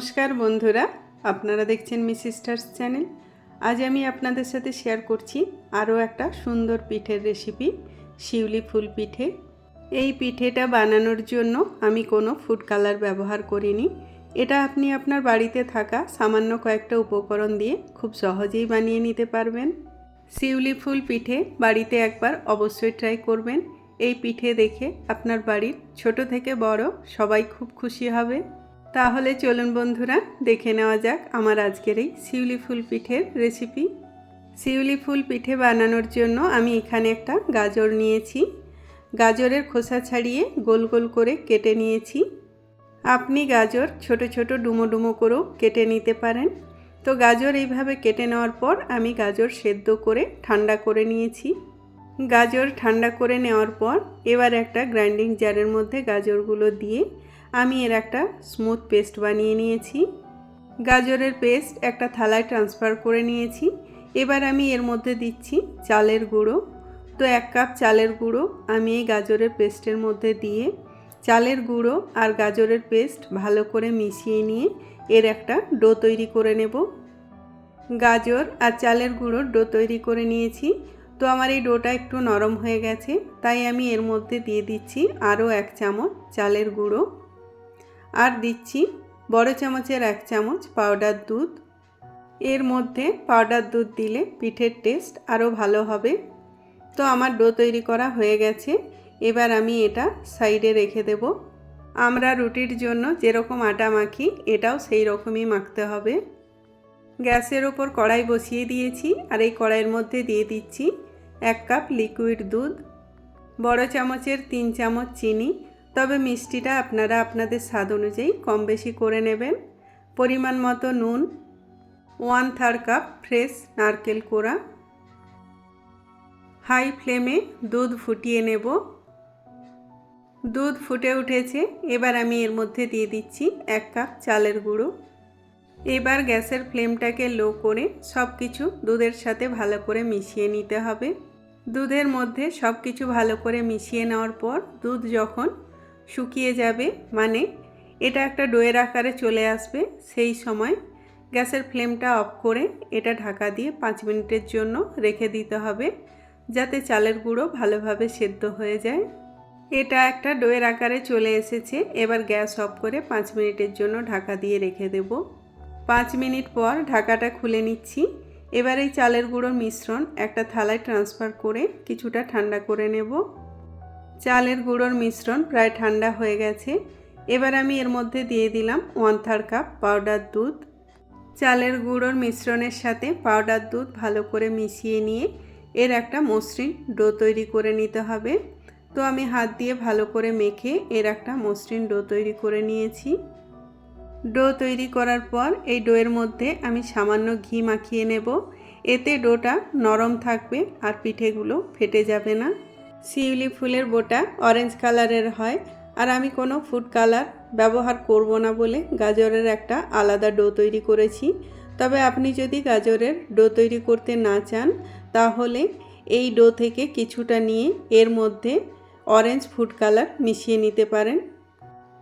নমস্কার বন্ধুরা, আপনারা দেখছেন মিস সিস্টার্স চ্যানেল। আজ আমি আপনাদের সাথে শেয়ার করছি আরও একটা সুন্দর পিঠের রেসিপি শিউলি ফুল পিঠে। এই পিঠেটা বানানোর জন্য আমি কোনো ফুড কালার ব্যবহার করিনি। এটা আপনি আপনার বাড়িতে থাকা সামান্য কয়েকটা উপকরণ দিয়ে খুব সহজেই বানিয়ে নিতে পারবেন। শিউলি ফুল পিঠে বাড়িতে একবার অবশ্যই ট্রাই করবেন। এই পিঠে দেখে আপনার বাড়ির ছোট থেকে বড় সবাই খুব খুশি হবে। তাহলে চলুন বন্ধুরা, দেখে নেওয়া যাক আমার আজকের এই শিউলি ফুল পিঠের রেসিপি শিউলি ফুল পিঠে বানানোর জন্য আমি এখানে একটা গাজর নিয়েছি। গাজরের খোসা ছাড়িয়ে গোল গোল করে কেটে নিয়েছি। আপনি গাজর ছোট ছোট ডুমো ডুমো করেও কেটে নিতে পারেন। তো গাজর এইভাবে কেটে নেওয়ার পর আমি গাজর সেদ্ধ করে ঠান্ডা করে নিয়েছি। গাজর ঠান্ডা করে নেওয়ার পর এবার একটা গ্রাইন্ডিং জারের মধ্যে গাজরগুলো দিয়ে আমি এর একটা স্মুথ পেস্ট বানিয়ে নিয়েছি। গাজরের পেস্ট একটা থালায় ট্রান্সফার করে নিয়েছি। এবার আমি এর মধ্যে দিচ্ছি চালের গুঁড়ো। তো এক কাপ চালের গুঁড়ো আমি এই গাজরের পেস্টের মধ্যে দিয়ে, চালের গুঁড়ো আর গাজরের পেস্ট ভালো করে মিশিয়ে নিয়ে এর একটা ডো তৈরি করে নেব। গাজর আর চালের গুঁড়োর ডো তৈরি করে নিয়েছি। তো আমার এই ডোটা একটু নরম হয়ে গেছে, তাই আমি এর মধ্যে দিয়ে দিচ্ছি আরও এক চামচ চালের গুঁড়ো। আর দিচ্ছি বড় চামচের এক চামচ পাউডার দুধ। এর মধ্যে পাউডার দুধ দিলে পিঠের টেস্ট আরও ভালো হবে। তো আমার ডো তৈরি করা হয়ে গেছে। এবার আমি এটা সাইডে রেখে দেব। আমরা রুটির জন্য যেরকম আটা মাখি, এটাও সেই রকমই মাখতে হবে। গ্যাসের ওপর কড়াই বসিয়ে দিয়েছি আর এই কড়াইয়ের মধ্যে দিয়ে দিচ্ছি এক কাপ লিকুইড দুধ, বড় চামচের তিন চামচ চিনি তবে মিষ্টিটা আপনারা আপনাদের স্বাদ অনুযায়ী কম বেশি করে নেবেন। পরিমাণ মতো নুন, ওয়ান থার্ড কাপ ফ্রেশ নারকেল কোড়া। হাই ফ্লেমে দুধ ফুটিয়ে নেব। দুধ ফুটে উঠেছে, এবার আমি এর মধ্যে দিয়ে দিচ্ছি এক কাপ চালের গুঁড়ো। এবার গ্যাসের ফ্লেমটাকে লো করে সব কিছু দুধের সাথে ভালো করে মিশিয়ে নিতে হবে। দুধের মধ্যে সব কিছু ভালো করে মিশিয়ে নেওয়ার পর দুধ যখন শুকিয়ে যাবে মানে এটা একটা ডোয়ের আকারে চলে আসবে। সেই সময় গ্যাসের ফ্লেমটা অফ করে এটা ঢাকা দিয়ে পাঁচ মিনিটের জন্য রেখে দিতে হবে, যাতে চালের গুঁড়ো ভালোভাবে সেদ্ধ হয়ে যায়। এটা একটা ডোয়ের আকারে চলে এসেছে, এবার গ্যাস অফ করে পাঁচ মিনিটের জন্য ঢাকা দিয়ে রেখে দেব। পাঁচ মিনিট পর ঢাকাটা খুলে নিচ্ছি। এবার এই চালের গুঁড়োর মিশ্রণ একটা থালায় ট্রান্সফার করে কিছুটা ঠান্ডা করে নেব। চালের গুঁড়োর মিশ্রণ প্রায় ঠান্ডা হয়ে গেছে। এবার আমি এর মধ্যে দিয়ে দিলাম ওয়ান থার্ড কাপ পাউডার দুধ। চালের গুঁড়োর মিশ্রণের সাথে পাউডার দুধ ভালো করে মিশিয়ে নিয়ে এর একটা মসৃণ ডো তৈরি করে নিতে হবে। তো আমি হাত দিয়ে ভালো করে মেখে এর একটা মসৃণ ডো তৈরি করে নিয়েছি। ডো তৈরি করার পর এই ডোয়ের মধ্যে আমি সামান্য ঘি মাখিয়ে নেব। এতে ডোটা নরম থাকবে আর পিঠেগুলো ফেটে যাবে না। শিউলি ফুলের বোটা অরেঞ্জ কালারের হয়। আর আমি কোনো ফুড কালার ব্যবহার করব না বলে গাজরের একটা আলাদা ডো তৈরি করেছি। তবে আপনি যদি গাজরের ডো তৈরি করতে না চান, তাহলে এই ডো থেকে কিছুটা নিয়ে এর মধ্যে অরেঞ্জ ফুড কালার মিশিয়ে নিতে পারেন।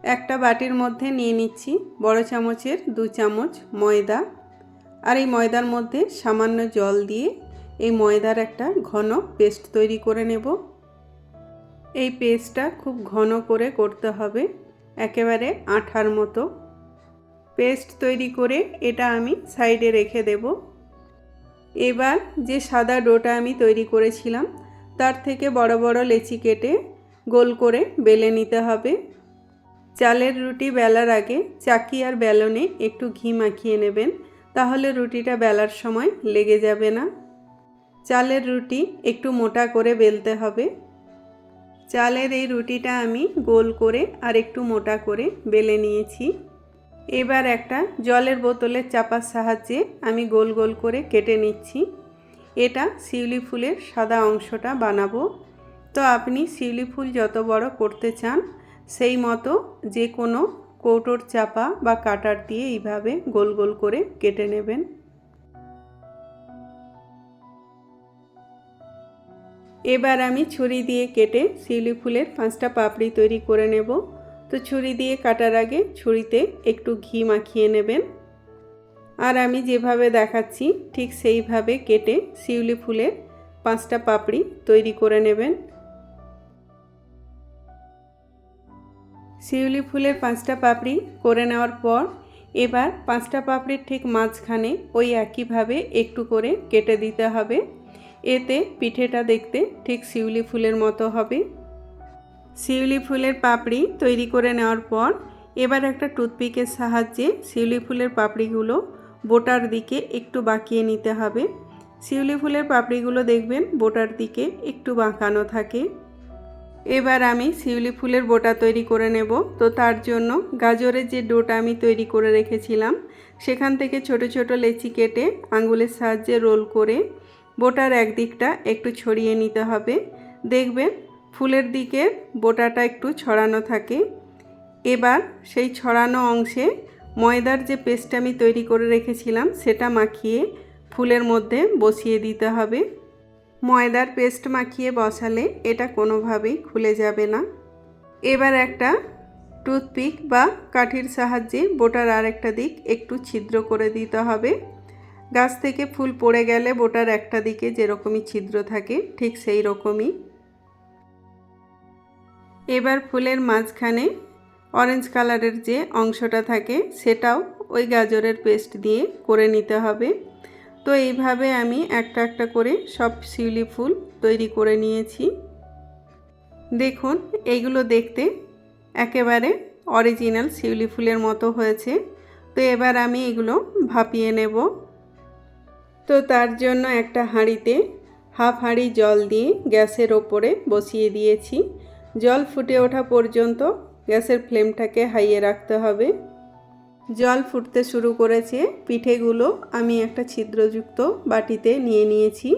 একটা বাটির মধ্যে নিয়ে নিচ্ছি বড় চামচের দু চামচ ময়দা। আর এই ময়দার মধ্যে সামান্য জল দিয়ে এই ময়দার একটা ঘন পেস্ট তৈরি করে নেব। এই পেস্টটা খুব ঘন করে করতে হবে, একেবারে আঠার মতো। পেস্ট তৈরি করে এটা আমি সাইডে রেখে দেব। এবার যে সাদা ডোটা আমি তৈরি করেছিলাম, তার থেকে বড় বড় লেচি কেটে গোল করে বেলে নিতে হবে। চালের রুটি বেলার আগে চাকি আর বেলনে একটু ঘি মাখিয়ে নেবেন, তাহলে রুটিটা বেলার সময় লেগে যাবে না। চালের রুটি একটু মোটা করে বেলতে হবে। চালের এই রুটিটা আমি গোল করে আর একটু মোটা করে বেলে নিয়েছি। এবার একটা জলের বোতলের চাপার সাহায্যে আমি গোল গোল করে কেটে নিচ্ছি। এটা শিউলি ফুলের সাদা অংশটা বানাবো। তো আপনি শিউলি ফুল যত বড় করতে চান, সেই মতো যে কোনো কৌটোর চাপা বা কাটার দিয়ে এইভাবে গোল গোল করে কেটে নেবেন। এবার আমি ছুরি দিয়ে কেটে শিউলি ফুলের পাঁচটা পাপড়ি তৈরি করে নেব। তো ছুরি দিয়ে কাটার আগে ছুরিতে একটু ঘি মাখিয়ে নেবেন। আর আমি যেভাবে দেখাচ্ছি, ঠিক সেইভাবে কেটে শিউলি ফুলের পাঁচটা পাপড়ি তৈরি করে নেবেন। শিউলি ফুলের পাঁচটা পাপড়ি করে নেওয়ার পর এবার পাঁচটা পাপড়ির ঠিক মাঝখানে ওই একইভাবে একটু করে কেটে দিতে হবে। এতে পিঠেটা দেখতে ঠিক শিউলি ফুলের মতো হবে। শিউলি ফুলের পাপড়ি তৈরি করে নেওয়ার পর এবার একটা টুথপিকের সাহায্যে শিউলি ফুলের পাপড়িগুলো বোটার দিকে একটু বাঁকিয়ে নিতে হবে। শিউলি ফুলের পাপড়িগুলো দেখবেন বোটার দিকে একটু বাঁকানো থাকে। এবার আমি শিউলি ফুলের বোটা তৈরি করে নেব। তো তার জন্য গাজরের যে ডোটা আমি তৈরি করে রেখেছিলাম, সেখান থেকে ছোট ছোট লেচি কেটে আঙুলের সাহায্যে রোল করে বোটার একদিকটা একটু ছড়িয়ে নিতে হবে। দেখবেন ফুলের দিকে বোটাটা একটু ছড়ানো থাকে। এবার সেই ছড়ানো অংশে ময়দার যে পেস্ট আমি তৈরি করে রেখেছিলাম, সেটা মাখিয়ে ফুলের মধ্যে বসিয়ে দিতে হবে। ময়দার পেস্ট মাখিয়ে বসালে এটা কোনোভাবেই খুলে যাবে না। এবার একটা টুথপিক বা কাঠির সাহায্যে বোটার আরেকটা দিক একটু ছিদ্র করে দিতে হবে। গাছ থেকে ফুল পড়ে গেলে বোটার একটা দিকে যেরকমই ছিদ্র থাকে, ঠিক সেই রকমই। এবার ফুলের মাঝখানে অরেঞ্জ কালারের যে অংশটা থাকে, সেটাও ওই গাজরের পেস্ট দিয়ে করে নিতে হবে। তো এইভাবে আমি একটা একটা করে সব শিউলি ফুল তৈরি করে নিয়েছি। দেখুন, এইগুলো দেখতে একেবারে অরিজিনাল শিউলি ফুলের মতো হয়েছে। তো এবার আমি এগুলো ভাপিয়ে নেব। তো তার জন্য একটা হাঁড়িতে হাফ হাঁড়ি জল দিয়ে গ্যাসের ওপরে বসিয়ে দিয়েছি। জল ফুটে ওঠা পর্যন্ত গ্যাসের ফ্লেমটাকে হাইয়ে রাখতে হবে। জল ফুটতে শুরু করেছে, পিঠেগুলো আমি একটা ছিদ্রযুক্ত বাটিতে নিয়ে নিয়েছি।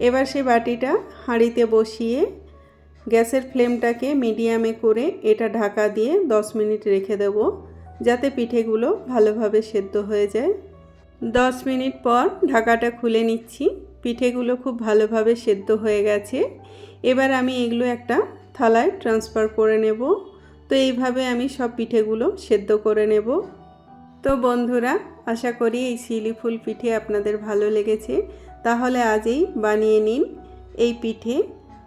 এবার সে বাটিটা হাঁড়িতে বসিয়ে গ্যাসের ফ্লেমটাকে মিডিয়ামে করে এটা ঢাকা দিয়ে 10 মিনিট রেখে দেব, যাতে পিঠেগুলো ভালোভাবে সেদ্ধ হয়ে যায়। 10 মিনিট পর ঢাকাটা খুলে নিচ্ছি। পিঠেগুলো খুব ভালোভাবে সেদ্ধ হয়ে গেছে। এবার আমি এগুলো একটা থালায় ট্রান্সফার করে নেব। তো এইভাবে আমি সব পিঠেগুলো সেদ্ধ করে নেব। তো বন্ধুরা, আশা করি এই শিলি ফুল পিঠে আপনাদের ভালো লেগেছে। তাহলে আজই বানিয়ে নিন এই পিঠে।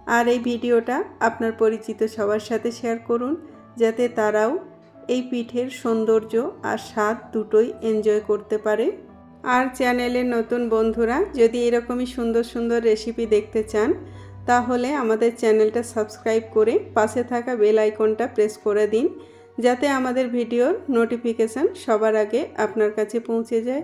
আর এই ভিডিওটা আপনার পরিচিত সবার সাথে শেয়ার করুন, যাতে তারাও এই পিঠের সৌন্দর্য আর স্বাদ দুটোই এনজয় করতে পারে। আর চ্যানেলের নতুন বন্ধুরা, যদি এরকমই সুন্দর সুন্দর রেসিপি দেখতে চান, তাহলে আমাদের চ্যানেলটা সাবস্ক্রাইব করে পাশে থাকা বেল আইকনটা প্রেস করে দিন, যাতে আমাদের ভিডিওর নোটিফিকেশান সবার আগে আপনার কাছে পৌঁছে যায়।